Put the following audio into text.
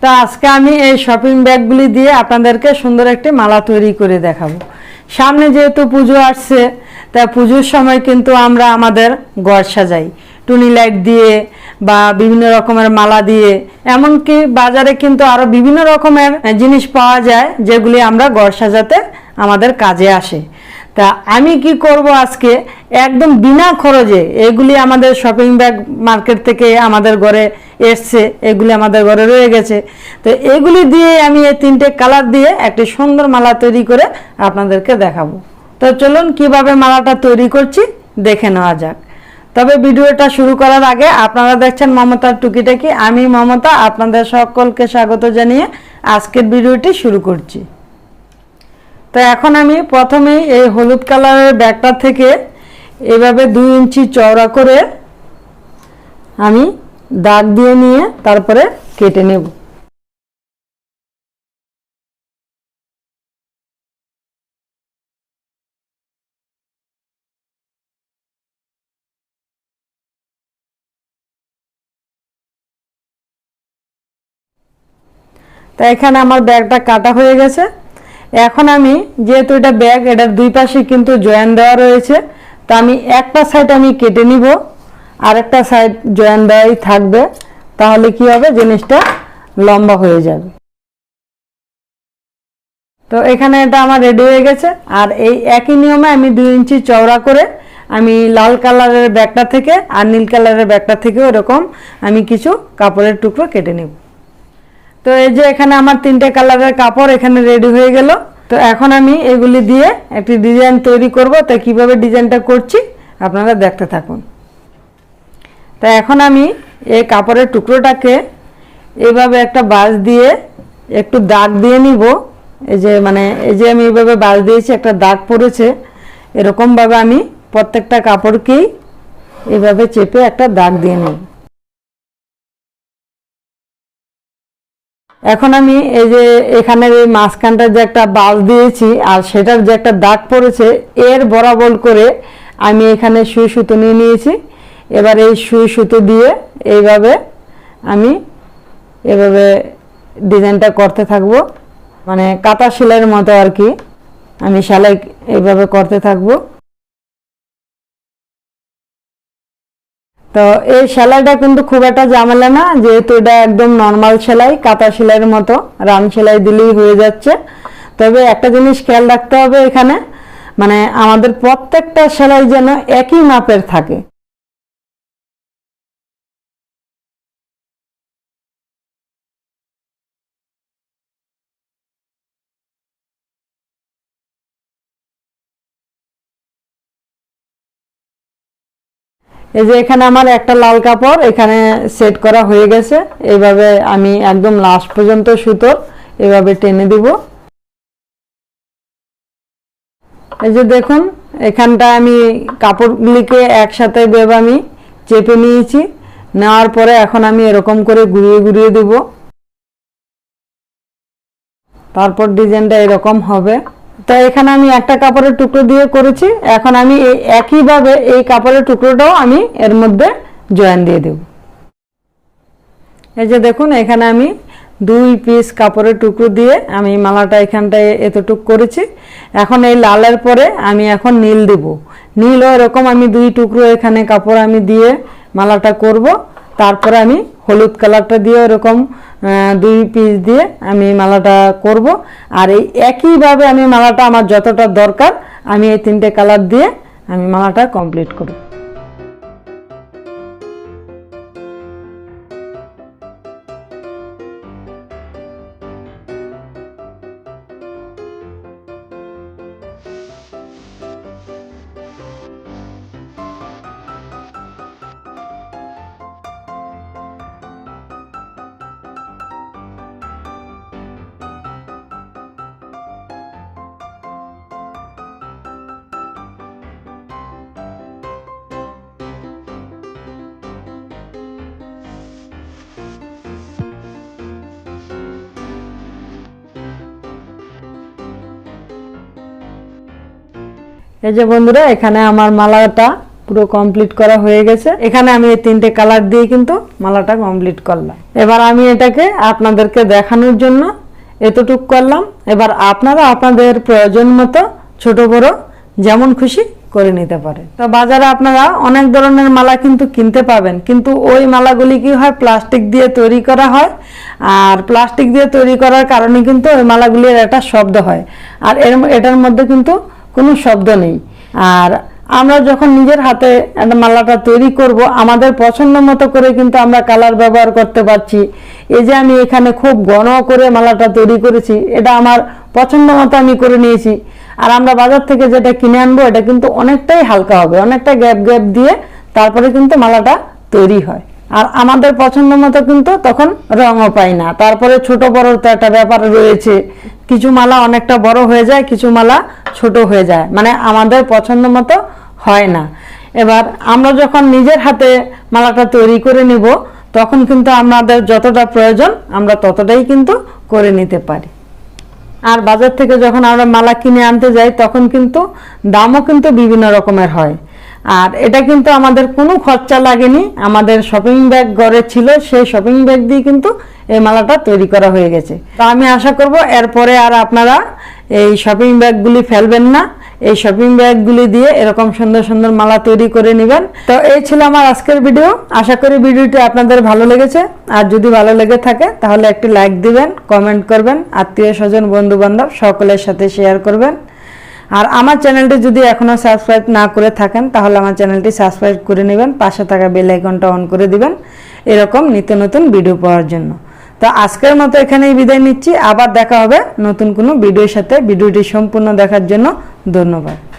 তো আজকে আমি এই শপিং ব্যাগগুলি দিয়ে আপনাদেরকে সুন্দর একটি মালা তৈরি করে দেখাবো। সামনে যেহেতু পুজো আসছে, তা পুজোর সময় কিন্তু আমরা আমাদের ঘর সাজাই। টুনি লাইট দিয়ে বা বিভিন্ন রকমের মালা দিয়ে, এমনকি বাজারে কিন্তু আরও বিভিন্ন রকমের জিনিস পাওয়া যায়, যেগুলি আমরা ঘর সাজাতে আমাদের কাজে আসে। তা আমি কি করব আজকে? একদম বিনা খরচে এগুলি আমাদের শপিং ব্যাগ মার্কেট থেকে আমাদের ঘরে এসছে, এগুলি আমাদের ঘরে রয়ে গেছে। তো এগুলি দিয়ে আমি এই তিনটে কালার দিয়ে একটি সুন্দর মালা তৈরি করে আপনাদেরকে দেখাবো। তো চলুন কীভাবে মালাটা তৈরি করছি দেখে নেওয়া যাক। তবে ভিডিওটা শুরু করার আগে আপনারা দেখছেন মমতার টুকিটাকি। আমি মমতা, আপনাদের সকলকে স্বাগত জানিয়ে আজকের ভিডিওটি শুরু করছি। তো এখন আমি প্রথমেই এই হলুদ কালারের ব্যাগটা থেকে এভাবে দুই ইঞ্চি চওড়া করে আমি দাগ দিয়ে নিয়ে তারপরে কেটে নেব। তা এখানে আমার ব্যাগটা কাটা হয়ে গেছে। এখন আমি যেহেতু এটা ব্যাগ এটার দুই পাশে কিন্তু জয়েন দেওয়া রয়েছে, তা আমি একটা সাইড আমি কেটে নিব আর একটা সাইড জয়েন দেওয়াই থাকবে, তাহলে কি হবে? জিনিসটা লম্বা হয়ে যাবে। তো এখানে এটা আমার রেডি হয়ে গেছে, আর এই একই নিয়মে আমি দুই ইঞ্চি চওড়া করে আমি লাল কালারের ব্যাগটা থেকে আর নীল কালারের ব্যাগটা থেকেও এরকম আমি কিছু কাপড়ের টুকরো কেটে নেব। তো এই যে এখানে আমার তিনটে কালারের কাপড় এখানে রেডি হয়ে গেল। তো এখন আমি এগুলি দিয়ে একটি ডিজাইন তৈরি করব। তো কীভাবে ডিজাইনটা করছি আপনারা দেখতে থাকুন। তা এখন আমি এই কাপড়ের টুকরোটাকে এভাবে একটা বাঁশ দিয়ে একটু দাগ দিয়ে নিব। এই যে মানে এই যে আমি এইভাবে বাঁশ দিয়েছি, একটা দাগ পড়েছে। এরকমভাবে আমি প্রত্যেকটা কাপড়কেই এভাবে চেপে একটা দাগ দিয়ে নেব। এখন আমি এই যে এখানের এই মাঝখানটার যে একটা বাল দিয়েছি আর সেটার যে একটা দাগ পড়েছে, এর বরাবর করে আমি এখানে সুই সুতো নিয়ে নিয়েছি। এবার এই সুই সুতো দিয়ে এইভাবে আমি এভাবে ডিজাইনটা করতে থাকব। মানে কাটা সেলাইয়ের মতো আর কি। আমি সেলাই এইভাবে করতে থাকব। তো এই সেলাইটা কিন্তু খুব একটা ঝামেলা না, যেহেতু এটা একদম নর্মাল সেলাই, কাঁথা সেলাইয়ের মতো, রান সেলাই দিলেই হয়ে যাচ্ছে। তবে একটা জিনিস খেয়াল রাখতে হবে এখানে মানে আমাদের প্রত্যেকটা সেলাই যেন একই মাপের থাকে। এই যে এখানে আমার একটা লাল কাপড়, এখানে সেট করা হয়ে গেছে। এইভাবে আমি একদম লাস্ট পর্যন্ত সুতো এভাবে টেনে দিব। এই যে দেখুন এখানটা আমি কাপড়গুলিকে একসাথে ভেবে আমি, চেপে নিয়েছি। নেওয়ার পরে এখন আমি এরকম করে ঘুরিয়ে ঘুরিয়ে দিব। তারপর ডিজাইনটা এরকম হবে। তো এখানে আমি একটা কাপড়ের টুকরো দিয়ে করেছি। এখন আমি এই একইভাবে এই কাপড়ের টুকরোটাও আমি এর মধ্যে জয়েন দিয়ে দেব। এই যে দেখুন, এখানে আমি দুই পিস কাপড়ের টুকরো দিয়ে আমি মালাটা এখানটায় এতটুক করেছি। এখন এই লালের পরে আমি এখন নীল দেব। নীলও এরকম আমি দুই টুকরো এখানে কাপড় আমি দিয়ে মালাটা করব। তারপরে আমি হলুদ কালারটা দিয়ে এরকম দুই পিস দিয়ে আমি মালাটা করব। আর এই একইভাবে আমি মালাটা আমার যতটা দরকার, আমি এই তিনটে কালার দিয়ে আমি মালাটা কমপ্লিট করব। এই যে বন্ধুরা, এখানে আমার মালাটা পুরো কমপ্লিট করা হয়ে গেছে। এখানে আমি এই তিনটে কালার দিয়ে কিন্তু মালাটা কমপ্লিট করলাম। এবার আমি এটাকে আপনাদেরকে দেখানোর জন্য এতটুক করলাম। এবার আপনারা আপনাদের প্রয়োজন মতো ছোট, বড় যেমন খুশি করে নিতে পারে তো বাজারে আপনারা অনেক ধরনের মালা কিন্তু কিনতে পাবেন। কিন্তু ওই মালাগুলি কি হয়? প্লাস্টিক দিয়ে তৈরি করা হয়। আর প্লাস্টিক দিয়ে তৈরি করার কারণে কিন্তু ওই মালাগুলির একটা শব্দ হয়। আর এর, এটার মধ্যে কিন্তু কোনো শব্দ নেই। আর আমরা যখন নিজের হাতে মালাটা তৈরি করব, আমাদের পছন্দ মতো করে কিন্তু আমরা কালার ব্যবহার করতে পারছি। এই যে আমি এখানে খুব ঘন করে মালাটা তৈরি করেছি, এটা আমার পছন্দ মতো আমি করে নিয়েছি। আর আমরা বাজার থেকে যেটা কিনে আনব, এটা কিন্তু অনেকটাই হালকা হবে, অনেকটা গ্যাপ গ্যাপ দিয়ে তারপরে কিন্তু মালাটা তৈরি হয়। আর আমাদের পছন্দ মতো কিন্তু তখন রঙও পাই না। তারপরে ছোট বড় তো একটা ব্যাপার রয়েছে। কিছু মালা অনেকটা বড় হয়ে যায়, কিছু মালা ছোট হয়ে যায়। মানে আমাদের পছন্দ মতো হয় না। এবার আমরা যখন নিজের হাতে মালাটা তৈরি করে নিব, তখন কিন্তু আমাদের যতটা প্রয়োজন আমরা ততটাই কিন্তু করে নিতে পারি। আর বাজার থেকে যখন আমরা মালা কিনে আনতে যাই, তখন কিন্তু দামও কিন্তু বিভিন্ন রকমের হয়। আর এটা কিন্তু আমাদের কোনো খরচা লাগেনি। আমাদের শপিং ব্যাগ ঘরে ছিল, সেই শপিং ব্যাগ দিয়ে কিন্তু এই মালাটা তৈরি করা হয়ে গেছে। তো আমি আশা করব এরপরে আর আপনারা এই শপিং ব্যাগগুলি ফেলবেন না। এই শপিং ব্যাগগুলি দিয়ে এরকম সুন্দর সুন্দর মালা তৈরি করে নেবেন। তো এই ছিল আমার আজকের ভিডিও আশা করি ভিডিওটি আপনাদের ভালো লেগেছে। আর যদি ভালো লেগে থাকে, তাহলে একটি লাইক দিবেন কমেন্ট করবেন, আত্মীয় স্বজন বন্ধু বান্ধব সকলের সাথে শেয়ার করবেন। আর আমার চ্যানেলটি যদি এখনও সাবস্ক্রাইব না করে থাকেন, তাহলে আমার চ্যানেলটি সাবস্ক্রাইব করে নেবেন, পাশে থাকা বেল আইকনটা অন করে দিবেন, এরকম নিত্য নতুন ভিডিও পাওয়ার জন্য। তো আজকের মতো এখানেই বিদায় নিচ্ছি, আবার দেখা হবে নতুন কোনো ভিডিওর সাথে। ভিডিওটি সম্পূর্ণ দেখার জন্য ধন্যবাদ।